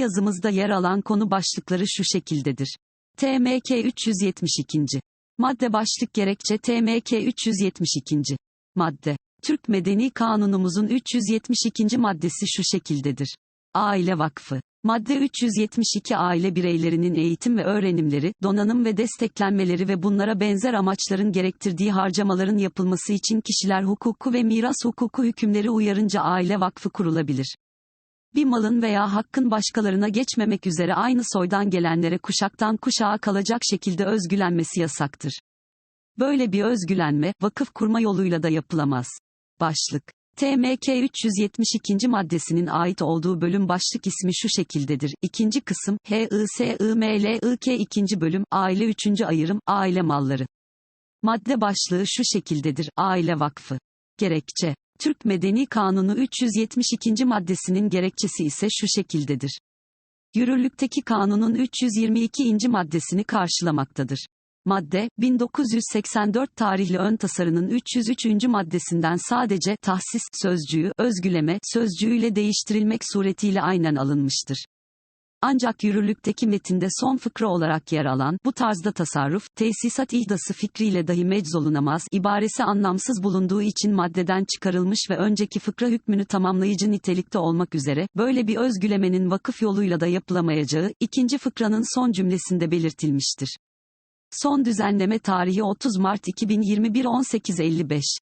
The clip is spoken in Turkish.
yazımızda yer alan konu başlıkları şu şekildedir. TMK 372. Madde başlık gerekçe TMK 372. Madde. Türk Medeni Kanunumuzun 372. maddesi şu şekildedir. Aile Vakfı. Madde 372 aile bireylerinin eğitim ve öğrenimleri, donanım ve desteklenmeleri ve bunlara benzer amaçların gerektirdiği harcamaların yapılması için kişiler hukuku ve miras hukuku hükümleri uyarınca aile vakfı kurulabilir. Bir malın veya hakkın başkalarına geçmemek üzere aynı soydan gelenlere kuşaktan kuşağa kalacak şekilde özgülenmesi yasaktır. Böyle bir özgülenme, vakıf kurma yoluyla da yapılamaz. Başlık. TMK 372. maddesinin ait olduğu bölüm başlık ismi şu şekildedir. İkinci kısım, HISIMLIK ikinci bölüm, aile üçüncü ayırım, aile malları. Madde başlığı şu şekildedir. Aile vakfı. Gerekçe. Türk Medeni Kanunu 372. maddesinin gerekçesi ise şu şekildedir. Yürürlükteki kanunun 322. maddesini karşılamaktadır. Madde, 1984 tarihli ön tasarının 303. maddesinden sadece tahsis sözcüğü, özgüleme sözcüğüyle değiştirilmek suretiyle aynen alınmıştır. Ancak yürürlükteki metinde son fıkra olarak yer alan, bu tarzda tasarruf, tesisat ihdası fikriyle dahi meczolunamaz, ibaresi anlamsız bulunduğu için maddeden çıkarılmış ve önceki fıkra hükmünü tamamlayıcı nitelikte olmak üzere, böyle bir özgülemenin vakıf yoluyla da yapılamayacağı, ikinci fıkranın son cümlesinde belirtilmiştir. Son düzenleme tarihi 30 Mart 2021 18.55.